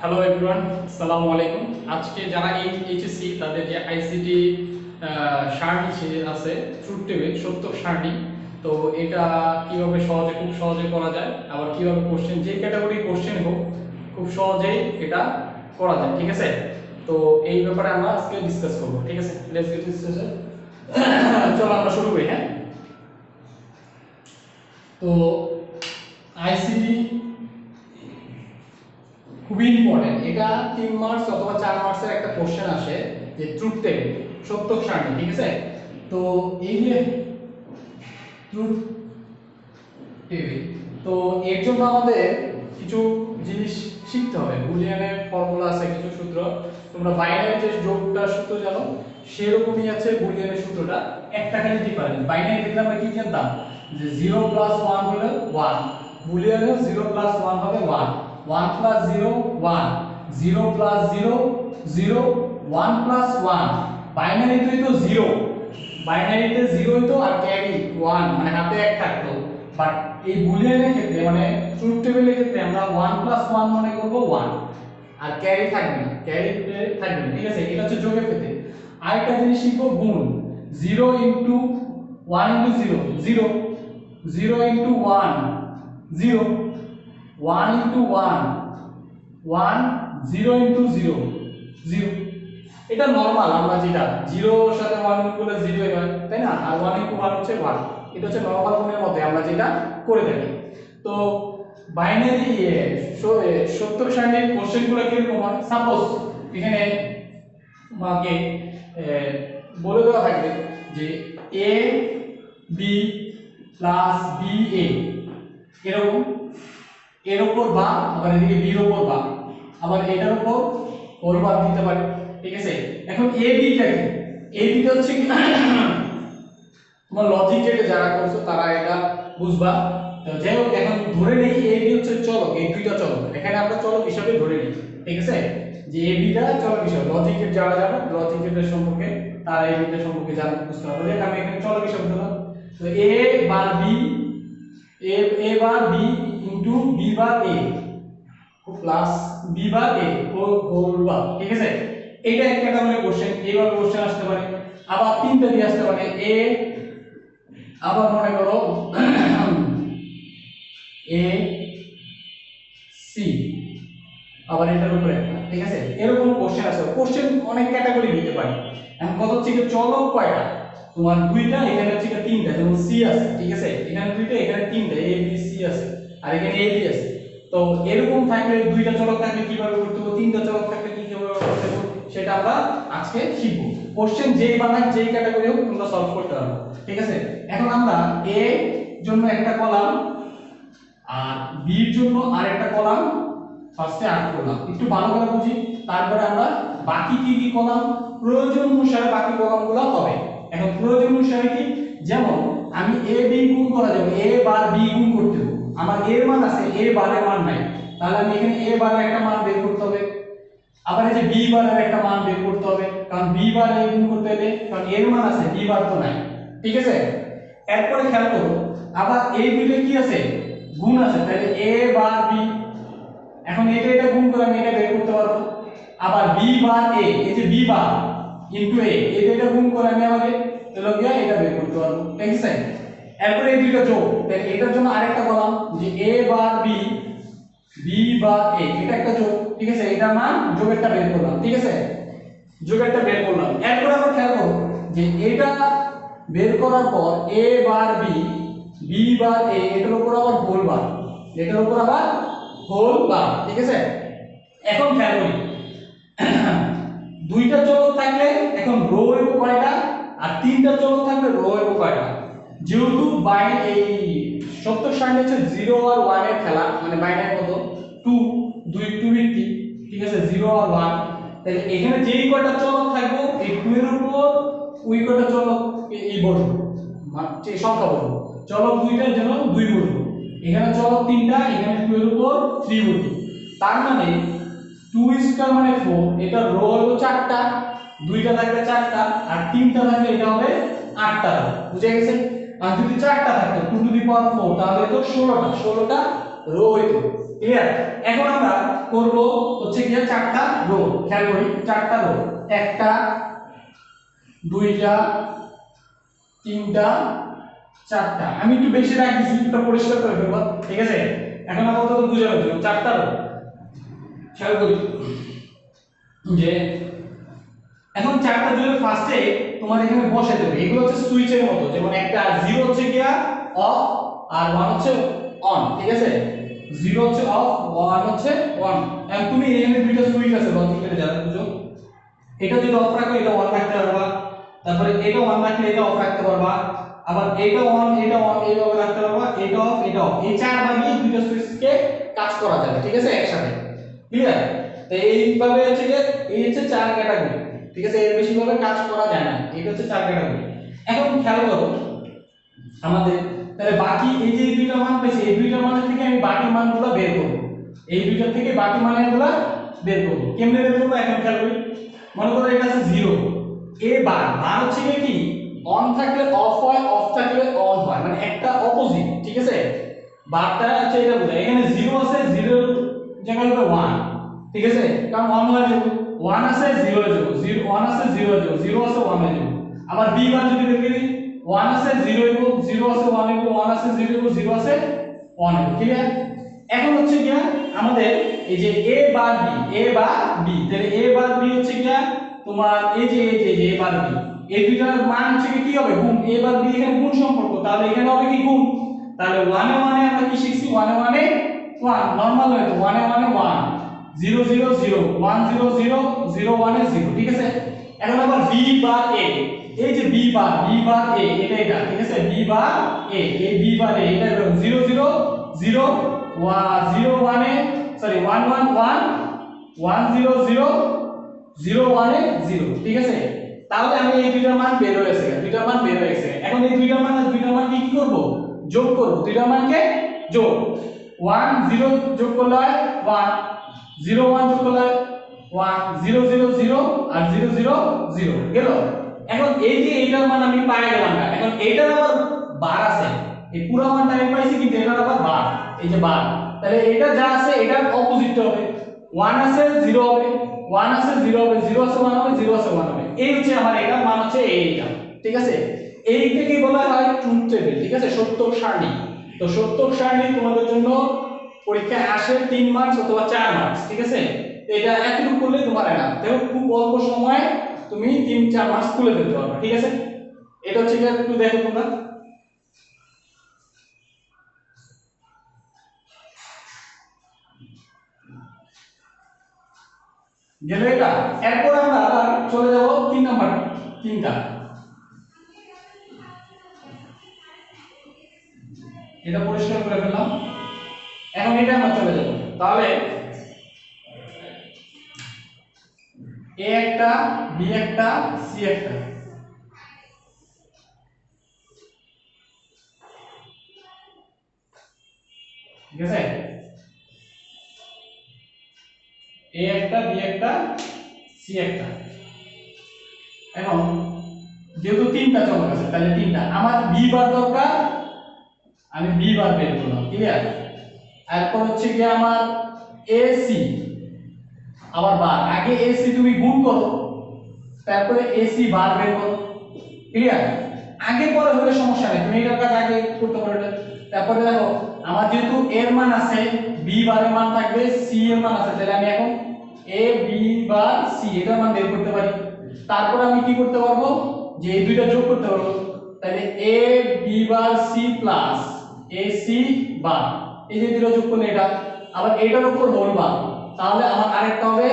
Hello everyone আসসালামু আলাইকুম আজকে যারা এই এইচএসসি তাদের যে আইসিটি সারণি আছে ট্রুথ টেবিল সত্য সারণি। তো এটা কীভাবে সহজে, খুব সহজে করা যায়, আবার কীভাবে কোশ্চেন যে ক্যাটাগরি কোশ্চেন হোক, খুব সহজেই এটা করা যায়, ঠিক আছে? তো এই ব্যাপারে আমরা আজকে ডিসকাস করব, ঠিক আছে? লেটস গেট ডিসকাশন চলো আমরা শুরু করি হ্যাঁ? তো আইসিটি খুবই ইম্পর্টেন্ট এটা তিন মার্কস অথবা চার মার্কসের একটা কোশ্চেন আসে যে ট্রুথ টেবিল সত্য সারণী ঠিক আছে? তো এই যে ট্রুথ টেবিল তো এর জন্য আমাদের কিছু জিনিস শিখতে হবে। বুলিয়ানের ফর্মুলা আছে কিছু সূত্র। তোমরা বাইনারি যে যোগটা সূত্র জানো, সেরকমই আছে বুলিয়ানের সূত্রটা। একটা খালি ডিফারেন্স বাইনারি দেখলে আমরা কি জানতাম? যে 0 প্লাস 1 হলো 1 বুলিয়ানে 0 প্লাস 1 হবে 1 1 প্লাস 0 1 0 প্লাস 0 0 1 প্লাস 1 বাইনারিতে তো 0 বাইনারিতে 0 তো আর ক্যারি 1 মানে হাতে এক থাকতো। বাট এই বুলিয়ানের ক্ষেত্রে মানে ট্রুথ টেবিলের ক্ষেত্রে আমরা 1 প্লাস 1 মনে করব 1 আর ক্যারি থাকবে না। ক্যারি থাকবে না। ঠিক আছে? এটা হচ্ছে যোগের ক্ষেত্রে। আরেকটা জিনিস শিখব, গুণ। 0 into 1 into 0 0 0 into 1 0 1 into 1 1 0 into 0 0 এটা নরমাল আমরা যেটা 0 এর সাথে 1 গুণ করলে 0 হয়, তাই না? আর 1 ইনটু 1 হচ্ছে 1 এটা হচ্ছে নরমাল গুণের মধ্যে আমরা যেটা করে থাকি। তো বাইনারি সত্য সারণীর কোশ্চেনগুলো কীরকম হয়? সাপোজ এখানে আমাকে বলে দেওয়া থাকবে যে A B plus B A এরকম এর উপর বা আবার এদিকে বির উপর বা আবার এটার উপর ওর বা দিতে পারে। ঠিক আছে? এখন এ বিটা কি? এ বিটা হচ্ছে কি? তোমার লজিক যেটা যারা করছ, তারা এটা বুঝবা। যাই হোক, এখন ধরে নেই এ বি হচ্ছে চলক। এই দুইটা চলক। এখানে আমরা চলক হিসাবে ধরে নিই। ঠিক আছে? যে এ বিটা চলক হিসাবে। লজিকের যারা জানো লজিকের সম্পর্কে, তারা এই বিটা সম্পর্কে জানো বুঝতে পারবে। আমি এখানে চলক হিসাবে ধরলাম। তো এ বার B A A bar B into B bar A plus B bar A whole bar ঠিক আছে? এটা এক ক্যাটাগরি কোশ্চেন এইভাবে কোশ্চেন আসতে পারে। আবার তিনটা দিয়ে আসতে পারে এ আবার মনে করো এ সি আবার এটার উপরে একটা, ঠিক আছে? এরকম কোশ্চেন আছে। কোশ্চেন অনেক ক্যাটাগরি নিতে পারে। এখন কত হচ্ছে কি? চলক কয়টা? তোমার দুইটা এখানে হচ্ছে তিনটা যেমন সি আছে ঠিক আছে? এখানে দুইটা এখানে তিনটা এ বি সি আছে। আর এখানে এ বি আছে, তো এরকম থাকলে দুইটা চলক থাকলে কীভাবে করতে হবে, তিনটা চলক থাকলে কি কীভাবে করতে হবে, সেটা আমরা আজকে শিখব। কোশ্চেন যেই বানাই, যেই ক্যাটাগরি হোক, তোমরা সলভ করতে পারবে ঠিক আছে? এখন আমরা এ জন্য একটা কলাম আর বি এর জন্য আরেকটা কলাম ফার্স্টে আট করলাম। একটু ভালো করে বুঝি, তারপরে আমরা বাকি কি কি কলাম, প্রয়োজন অনুসারে বাকি কলামগুলো হবে। এখন প্রয়োজন অনুসারে কি? যেমন আমি এ বি গুণ করা যাবে এ বার বি গুণ করতে আমার এর মান আছে এ বারের মান নাই। তাহলে আমি এখানে এ বারের একটা মান বের করতে হবে। আবার এই যে বি বারের একটা মান বের করতে হবে। কারণ বি বার এ গুণ করতে হলে, কারণ এর মান আছে বি বার তো নাই। ঠিক আছে? এরপরে খেয়াল করো, আবার এ বিতে কি আছে? গুণ আছে। তাহলে এ বার বি এখন এটা এটা গুণ করে আমি এটা বের করতে পারব। আবার বি বার এ এই যে বি বার ইনটু এ এটা এটা গুণ করে আমি এলো গিয়া এটা বের করতে পারব। ঠিক আছে? এরপরে এই দুইটা যোগ, তাহলে এটার জন্য আরেকটা বললাম যে এ বার বি বি বার এ এটা একটা যোগ, ঠিক আছে? এটা মান যোগেরটা বের করলাম, ঠিক আছে? যোগেরটা বের করলাম। এরপর আবার খেয়াল করো যে এটা বের করার পর এ বার বি বি বার এ এটার উপর আবার হোল বার এটার উপর আবার হোল বার ঠিক আছে? এখন খেয়াল করি। দুইটা চলক থাকলে এখন রো কয়টা? আর তিনটা চলক থাকলে যেহেতু বাই এই সত্তর সামনে হচ্ছে জিরো আর ওয়ানের খেলা মানে বাইনের মতো টু দুই টু ভিত্তিক ঠিক আছে জিরো আর ওয়ান তাহলে এখানে যেই কয়টা চলক থাকব, এই টু এর উপর, ওই কয়টা চলক, এই বসবো। মানে সংখ্যা বসবো। চলক দুইটার জন্য দুই বসবো। এখানে চলক তিনটা, এখানে টু এর উপর থ্রি বসবো। তার মানে টু স্কয়ার মানে ফোর এটা রো হলো চারটা, দুইটা থাকলে চারটা, আর তিনটা থাকলে এটা হবে আটটা বুঝে গেছে আর যদি চারটা থাকতো two to the power four তাহলে তো ষোলোটা ষোলোটা রো হইতো ক্লিয়ার এখন আমরা করব হচ্ছে গিয়ে চারটা রো খেয়াল করি, চারটা রো একটা, দুইটা, তিনটা, চারটা। আমি একটু বেশি রাখছি একটু পরিষ্কার করে ফেলব। ঠিক আছে? এখন আপাতত বুঝানোর জন্য চারটা রো খেয়াল করি। যে এখন চারটা জুড়ে ফার্স্টে তোমার এখানে বসে দেবে। এগুলো হচ্ছে সুইচের মতো। যেমন একটা জিরো হচ্ছে গিয়া অফ আর ওয়ান হচ্ছে অন ঠিক আছে? জিরো হচ্ছে অফ ওয়ান হচ্ছে অন এখন তুমি এখানে দুইটা সুইচ আছে লজিক্যালি যারা বুঝো। এটা যদি অফ রাখো, এটা অন রাখতে পারবা। তারপরে এটা অন রাখলে এটা অফ রাখতে পারবা। আবার এটা অন এটা অন এইভাবে রাখতে পারবা। এটা অফ এটা অফ এই চার ভাগে দুইটা সুইচকে কাজ করা যাবে, ঠিক আছে? একসাথে। ক্লিয়ার তো এইভাবে হচ্ছে যে এই হচ্ছে চার ক্যাটাগরি ঠিক আছে, এর বেশি ভাবে কাজ করা যায় না। এটা হচ্ছে চার ক্যাটাগরি এখন খেয়াল করো, আমাদের, তাহলে বাকি এই যে দুইটা মান পেয়েছি, এই দুইটা মানের থেকে আমি বাকি মানগুলো বের করব। এই দুইটা থেকে বাকি মানগুলো বের করব। কেমনে বের করব এখন খেয়াল করি? মনে করো এটা আছে জিরো এ বার বার হচ্ছে কি? অন থাকলে অফ হয় অফ থাকলে অন হয় মানে একটা অপোজিট ঠিক আছে? বারটা হচ্ছে এটা বোঝায়। এখানে জিরো আছে জিরোর জায়গায় হবে ওয়ান ঠিক আছে? কারণ ওয়ান হয়ে ওয়ান আছে জিরো হয়ে যাবে জিরো ওয়ান আছে জিরো হয়ে যাবে জিরো আছে ওয়ান হয়ে যাবে আবার বি বার যদি দেখে দিই ওয়ান আছে জিরো হইব জিরো আছে ওয়ান হইব ওয়ান আছে জিরো হইব জিরো আছে ওয়ান ঠিক আছে এখন হচ্ছে কি আমাদের এই যে এ বার বি এ বার বি তাহলে এ বার বি হচ্ছে কি তোমার এই যে এই যে এ বার বি এই দুইটার মান হচ্ছে কি হবে? গুণ। এ বার বি এখানে গুণ সম্পর্ক, তাহলে এখানে হবে কি গুণ? তাহলে ওয়ানে ওয়ানে আমরা কি শিখছি? ওয়ানে ওয়ানে ওয়ান নরমাল হয়তো ওয়ানে ওয়ানে one zero zero zero one zero zero zero ওয়ানে জিরো ঠিক আছে? এখন আবার বি বার এ এই যে B bar B bar A এটা এটা, ঠিক আছে? বি বার এ এই বি বার এ এটা জিরো জিরো জিরো জিরো ওয়ানে sorry one one one one zero zero zero ওয়ানে জিরো ঠিক আছে? তাহলে আমি এই দুইটার মান বের হয়েছে দুইটার মান বের হয়েছে এখন। এই দুইটার মান আর দুইটার মান কি কি করব? যোগ করব। দুইটার মানকে যোগ। ওয়ান জিরো যোগ করলে হয় ওয়ান জিরো ওয়ান যোগ করলে ওয়ান জিরো জিরো জিরো আর জিরো জিরো জিরো গেল? এখন এই যে এইটার মান আমি পাই গেলাম না, এখন এইটার আবার বার আছে। এই পুরো মানটা আমি পাইছি কিন্তু এটার আবার বার, এই যে বার। তাহলে এটা যা আছে, এটার অপোজিট হবে। ওয়ান আছে জিরো হবে। ওয়ান আছে জিরো হবে। জিরো আছে ওয়ান হবে। জিরো আছে ওয়ান হবে। এই হচ্ছে আমার, এটার মান হচ্ছে এইটা। ঠিক আছে? এইটাকে বলা হয় ট্রুথ টেবিল, ঠিক আছে? সত্যক সারণী। তো সত্যক সারণী তোমাদের জন্য পরীক্ষায় আসে তিন মার্কস অথবা চার মার্কস ঠিক আছে? এটা এতটুকু করলে তোমার এনা দেখো, খুব অল্প সময়ে তুমি তিন, চার মার্কস তুলে ফেলতে পারবে, ঠিক আছে? এটা হচ্ছে একটু দেখো তোমরা। গেল এটা। এরপর আমরা আবার চলে যাব তিন নাম্বার তিনটা। এটা পরিষ্কার করে ফেললাম। এখন এটা আমরা চলে যাব তাহলে, এ একটা, বি একটা, সি একটা। ঠিক আছে? একটা একটা, সি একটা। এখন, যেহেতু তিনটা আছে, তাহলে তিনটা। আমার বি বার দরকার, আমি বি বার বের করলাম ক্লিয়ার এরপর হচ্ছে কি আমার এসি আবার বার। আগে এসি তুমি গুণ করো, তারপরে এসি বার বের করো। ক্লিয়ার আগে পরে হলে সমস্যা নেই, তুমি এটার কাজ আগে করতে পারো। তারপরে দেখো, আমার যেহেতু এর মান আছে বি বারের মান থাকবে সি এর মান আছে। তাহলে আমি এখন এ বি বার সি এটার মান বের করতে পারি। তারপর আমি কি করতে পারব? যে এই দুইটা যোগ করতে পারব। তাহলে A B bar C plus A C bar. এই যে দিল করলে এটা আবার এটার উপর হোল বার তাহলে আমার আরেকটা হবে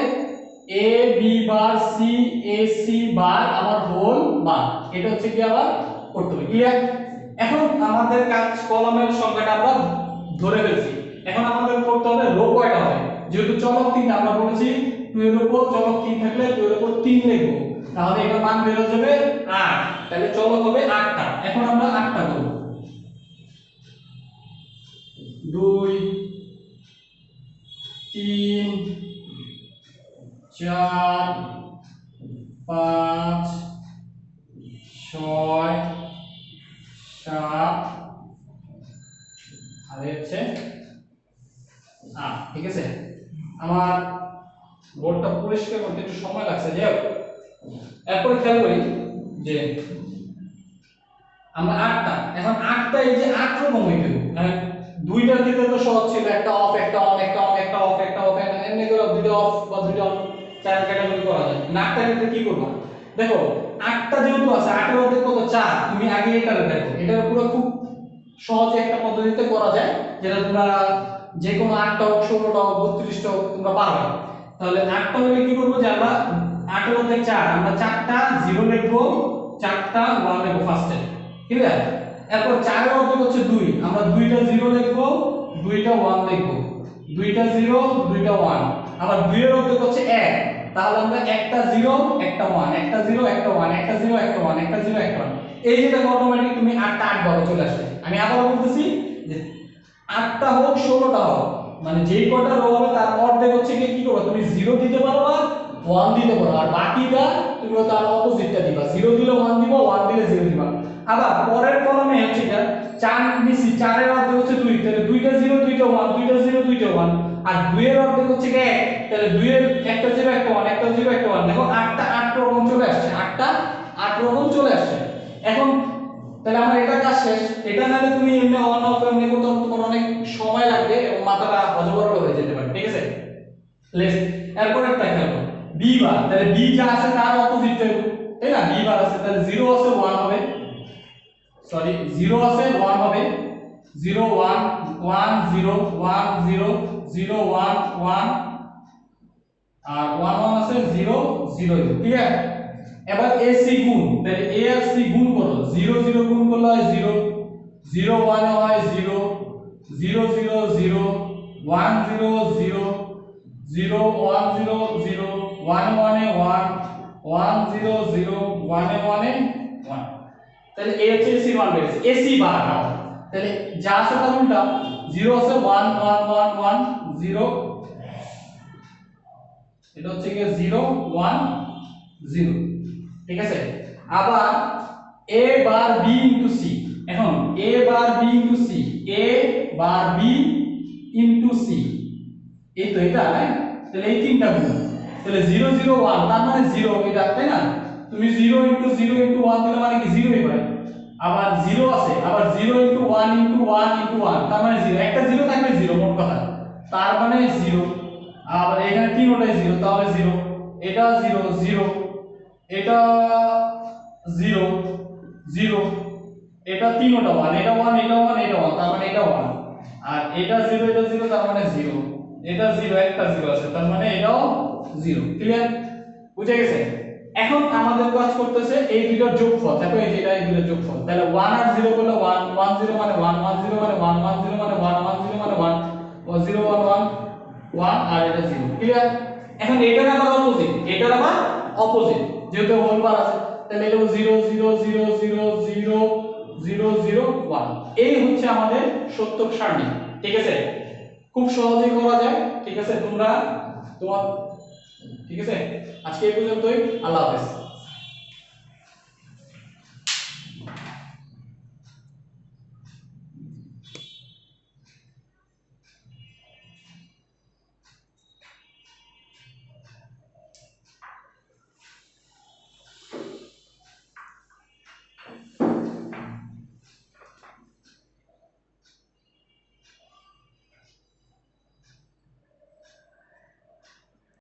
A B bar C A C bar আমার হোল বার এটা হচ্ছে কি আবার করতে হবে ক্লিয়ার এখন আমাদের কাজ কলামের সংখ্যাটা আমরা ধরে ফেলছি। এখন আমাদের করতে হবে রো কয়টা হবে? যেহেতু চলক তিন আমরা বলেছি 2 এর উপর চলক তিন থাকলে 2 এর উপর তিন লিখব। তাহলে এটা মান বের হয়ে যাবে 8 তাহলে চলক হবে 8টা এখন আমরা 8টা চার, পাঁচ, ছয়, সাত, আর হচ্ছে আট ঠিক আছে আমার বোর্ডটা পরিষ্কার করতে একটু সময় লাগছে, যাই হোক এরপরে খেয়াল করি যে আমরা আটটা, এখন আটটা এই যে আট রকম হইতে। মানে দুইটার দিকে তো সহজ ছিল, একটা অফ একটা অন একটা অন একটা অফ একটা অফ এমনি করে দুইটা অফ বা দুইটা অন চার ক্যাটাগরি করা যায়। নাকটা ক্ষেত্রে কি করব? দেখো, আটটা যেহেতু আছে, আটের মধ্যে কত? চার। তুমি আগে এটা দেখো। এটা পুরো খুব সহজে একটা পদ্ধতিতে করা যায়, যেটা তোমরা যে কোনো আটটা হোক ষোলোটা হোক বত্রিশটা হোক, তোমরা পারবে। তাহলে আটটা হলে কি করব যে আমরা আটের মধ্যে চার, আমরা চারটা জিরো লিখব, চারটা ওয়ান লিখব ফার্স্টে আছে এরপর চারের অর্ধেক হচ্ছে দুই। আমরা দুইটা জিরো লিখব, দুইটা ওয়ান লিখব। দুইটা জিরো দুইটা ওয়ান আবার দুইয়ের অর্ধেক হচ্ছে এক। তাহলে আমরা একটা জিরো একটা ওয়ান একটা জিরো একটা ওয়ান একটা জিরো একটা ওয়ান একটা জিরো একটা ওয়ান এই যেটা অটোমেটিক তুমি আটটা আট ভাবে চলে আসবে। আমি আবারও বলতেছি যে আটটা হোক, ষোলোটা হোক মানে যেই কটা রো হবে তার অর্ধেক হচ্ছে কি করবে, তুমি জিরো দিতে পারবা ওয়ান দিতে পারো আর বাকিটা তুমি তার অপোজিটটা দিবা। জিরো দিলে ওয়ান দিবা ওয়ান দিলে জিরো দিবা। আবার পরের কলমে হচ্ছে চার নিছি চারের অর্ধেক হচ্ছে দুই। তাহলে দুইটা জিরো দুইটা ওয়ান দুইটা জিরো দুইটা ওয়ান আর দুইয়ের অর্ধেক হচ্ছে কি তাহলে দুইয়ের একটা জিরো একটা ওয়ান একটা জিরো একটা ওয়ান দেখো, আটটা আট রকম চলে আসছে। আটটা আট রকম চলে আসছে। এখন, তাহলে আমার এটা কাজ শেষ। এটা নালে তুমি এমনি অন অফ এমনি করতে তোমার অনেক সময় লাগবে এবং মাথাটা হজবরল হয়ে যেতে পারে। ঠিক আছে? লেস এরপর একটা খেলো বি বার তাহলে বি যা আছে তার অপোজিট তাই না? বি বার আছে। তাহলে জিরো আছে ওয়ান হবে। সরি জিরো আছে ওয়ান হবে। 0 1 1 0 1 0 0 1 1 আর 1 1 আছে 0 0 ঠিক আছে এবার এ সি গুণ, তাহলে এ আর সি গুণ করো 0 0 গুণ করলে হয় 0 0 1 এ হয় 0 0 0 0 1 0 0 0 1 0 0 1 1 এ 1 1 0 0 1 এ 1 এ 1 তাহলে এ হচ্ছে সি মান বেরিয়েছে এসি বার, তাহলে যা আছে তার উল্টা 0 আছে 1 1 1 1 0 এটা হচ্ছে কি 0 1 0 ঠিক আছে? আবার a bar b into c. এখন a bar b into c, a bar b into c. এই তো এটা না তাহলে এই তিনটা গুণ তাহলে 0 0 1 তার মানে 0 এটা, তাই না? তুমি 0 ইনটু 0 ইনটু 1 দিলে মানে কি 0 ই হয়। আবার 0 আছে, আবার 0 ইনটু 1 ইনটু 1 ইনটু 1 তার মানে 0 একটা 0 থাকবে 0 মোট কথা তার মানে জিরো আবার এখানে তিনটাই 0 তাহলে জিরো এটা 0 0 এটা 0 0 এটা তিনটা 1 এটা ওয়ান এটা 1 এটা 1 তার মানে এটা ওয়ান আর এটা জিরো এটা জিরো তার মানে জিরো এটা জিরো একটা জিরো আছে। তার মানে এটাও 0 ক্লিয়ার বুঝে গেছে? এখন আমাদের কাজ করতেছে এই দুটোর যোগফল। দেখো এই যে এটা, এই দুটোর যোগফল। তাহলে 1 আর 0 করলে 1 1 0 মানে 1 1 0 মানে 1 1 0 মানে 1 1 0 1 0 1 1 1 আর এটা 0 ক্লিয়ার এখন এটার আবার অপোজিট এটার আবার অপোজিট যেহেতু হোল বার আছে, তাহলে এটা 0 0 0 0 0 0 0 1 এই হচ্ছে আমাদের সত্যক সারণী। ঠিক আছে? খুব সহজেই করা যায়। ঠিক আছে? তোমরা তোমার ঠিক আছে? আজকে এই পর্যন্তই। আল্লাহ হাফেজ।